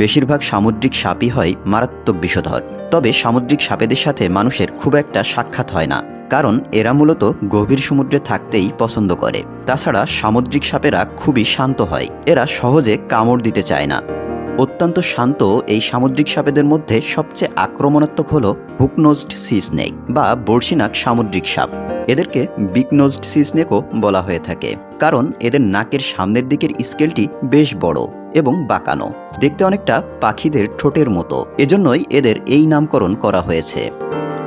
বেশিরভাগ সামুদ্রিক সাপই হয় মারাত্মক বিষধর। তবে সামুদ্রিক সাপেদের সাথে মানুষের খুব একটা সাক্ষাৎ হয় না, কারণ এরা মূলত গভীর সমুদ্রে থাকতেই পছন্দ করে। তাছাড়া সামুদ্রিক সাপেরা খুবই শান্ত হয়, এরা সহজে কামড় দিতে চায় না। অত্যন্ত শান্ত এই সামুদ্রিক সাপেদের মধ্যে সবচেয়ে আক্রমণাত্মক হল হুকনোজড সি স্নেক বা বর্ষিনাক সামুদ্রিক সাপ। এদেরকে বিগনোজড সি স্নেকও বলা হয়ে থাকে, কারণ এদের নাকের সামনের দিকের স্কেলটি বেশ বড়। এবং বাঁকানো। দেখতে অনেকটা পাখিদের ঠোঁটের মতো। এজন্যই এদের এই নামকরণ করা হয়েছে।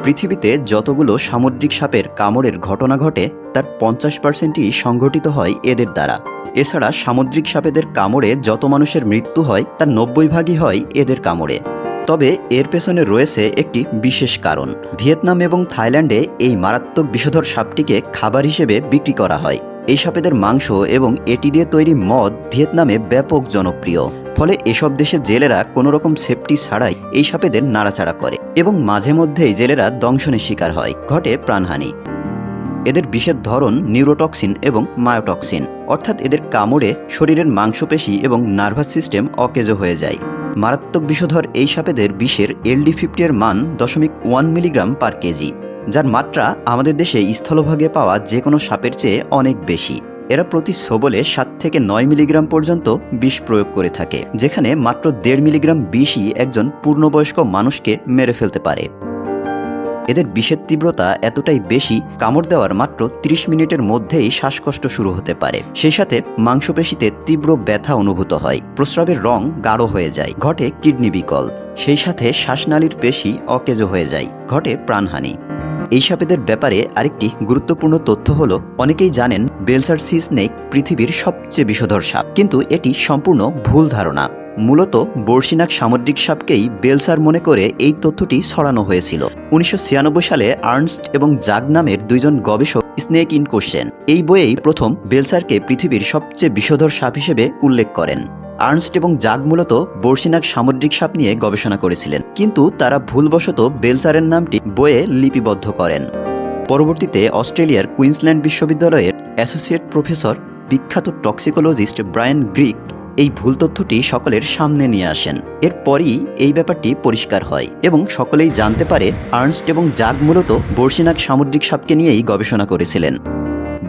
পৃথিবীতে যতগুলো সামুদ্রিক সাপের কামড়ের ঘটনা ঘটে, তার পঞ্চাশ পার্সেন্টই সংঘটিত হয় এদের দ্বারা। এছাড়া সামুদ্রিক সাপেদের কামড়ে যত মানুষের মৃত্যু হয়, তার নব্বই ভাগই হয় এদের কামড়ে। তবে এর পেছনে রয়েছে একটি বিশেষ কারণ। ভিয়েতনাম এবং থাইল্যান্ডে এই মারাত্মক বিষধর সাপটিকে খাবার হিসেবে বিক্রি করা হয়। এই সাপেদের মাংস এবং এটি দিয়ে তৈরি মদ ভিয়েতনামে ব্যাপক জনপ্রিয়। ফলে এসব দেশের জেলেরা কোনো রকম সেফটি ছাড়াই এই সাপেদের নাড়াচাড়া করে এবং মাঝে মধ্যেই জেলেরা দংশনের শিকার হয়, ঘটে প্রাণহানি। এদের বিষের ধরন নিউরোটক্সিন এবং মায়োটক্সিন। অর্থাৎ এদের কামড়ে শরীরের মাংসপেশি এবং নার্ভাস সিস্টেম অকেজো হয়ে যায়। মারাত্মক বিষধর এই সাপেদের বিষের এলডি ফিফটি এর মান দশমিক ওয়ান মিলিগ্রাম পার কেজি। যার মাত্রা আমাদের দেশে স্থলভাগে পাওয়া যে কোনো সাপের চেয়ে অনেক বেশি। এরা প্রতি সবলে সাত থেকে নয় মিলিগ্রাম পর্যন্ত বিষ প্রয়োগ করে থাকে, যেখানে মাত্র দেড় মিলিগ্রাম বিষই একজন পূর্ণবয়স্ক মানুষকে মেরে ফেলতে পারে। এদের বিষের তীব্রতা এতটাই বেশি, কামড় দেওয়ার মাত্র 30 মিনিটের মধ্যেই শ্বাসকষ্ট শুরু হতে পারে। সেই সাথে মাংসপেশিতে তীব্র ব্যথা অনুভূত হয়, প্রস্রাবের রং গাঢ় হয়ে যায়, ঘটে কিডনি বিকল। সেই সাথে শ্বাসনালীর পেশি অকেজো হয়ে যায়, ঘটে প্রাণহানি। এই সাপেদের ব্যাপারে আরেকটি গুরুত্বপূর্ণ তথ্য হলো, অনেকেই জানেন বেলসার সি স্নেক পৃথিবীর সবচেয়ে বিষধর সাপ। কিন্তু এটি সম্পূর্ণ ভুল ধারণা। মূলত বর্ষিনাক সামুদ্রিক সাপকেই বেলসার মনে করে এই তথ্যটি ছড়ানো হয়েছিল। উনিশশো ছিয়ানব্বই সালে আর্নস্ট এবং জাগ নামের দুইজন গবেষক স্নেক ইন কোশ্চেন এই বইয়েই প্রথম বেলসারকে পৃথিবীর সবচেয়ে বিষধর সাপ হিসেবে উল্লেখ করেন। আর্নস্ট এবং জাগ মূলত বর্ষিনাক সামুদ্রিক সাপ নিয়ে গবেষণা করেছিলেন। কিন্তু তারা ভুলবশত বেলসারের নামটি বইয়ে লিপিবদ্ধ করেন। পরবর্তীতে অস্ট্রেলিয়ার কুইন্সল্যান্ড বিশ্ববিদ্যালয়ের অ্যাসোসিয়েট প্রফেসর, বিখ্যাত টক্সিকোলজিস্ট ব্রায়ান গ্রিক এই ভুল তথ্যটি সকলের সামনে নিয়ে আসেন। এরপরই এই ব্যাপারটি পরিষ্কার হয় এবং সকলেই জানতে পারে আর্নস্ট এবং জাগ মূলত বর্ষিনাক সামুদ্রিক সাপকে নিয়েই গবেষণা করেছিলেন।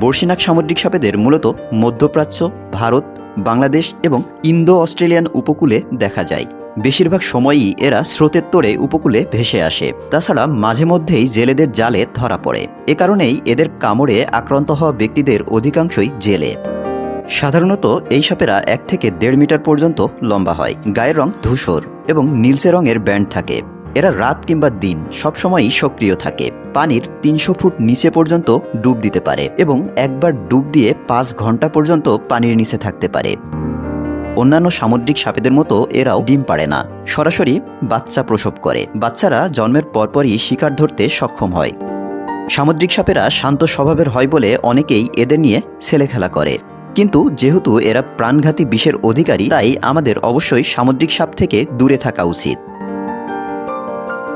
বর্ষিনাক সামুদ্রিক সাপেদের মূলত মধ্যপ্রাচ্য, ভারত বাংলাদেশ এবং ইন্দো অস্ট্রেলিয়ান উপকূলে দেখা যায়। বেশিরভাগ সময়ই এরা স্রোতের তোড়ে উপকূলে ভেসে আসে। তাছাড়া মাঝে মধ্যেই জেলেদের জালে ধরা পড়ে। এ কারণেই এদের কামড়ে আক্রান্ত হওয়া ব্যক্তিদের অধিকাংশই জেলে। সাধারণত এই সাপেরা এক থেকে দেড় মিটার পর্যন্ত লম্বা হয়, গায়ের রং ধূসর এবং নীলচে রঙের ব্যান্ড থাকে। এরা রাত কিংবা দিন সবসময়ই সক্রিয় থাকে। পানির তিনশো ফুট নিচে পর্যন্ত ডুব দিতে পারে এবং একবার ডুব দিয়ে পাঁচ ঘণ্টা পর্যন্ত পানির নিচে থাকতে পারে। অন্যান্য সামুদ্রিক সাপেদের মতো এরাও ডিম পাড়ে না। সরাসরি বাচ্চা প্রসব করে। বাচ্চারা জন্মের পরপরই শিকার ধরতে সক্ষম হয়। সামুদ্রিক সাপেরা শান্ত স্বভাবের হয় বলে অনেকেই এদের নিয়ে ছেলে খেলা করে। কিন্তু যেহেতু এরা প্রাণঘাতী বিষের অধিকারী, তাই আমাদের অবশ্যই সামুদ্রিক সাপ থেকে দূরে থাকা উচিত।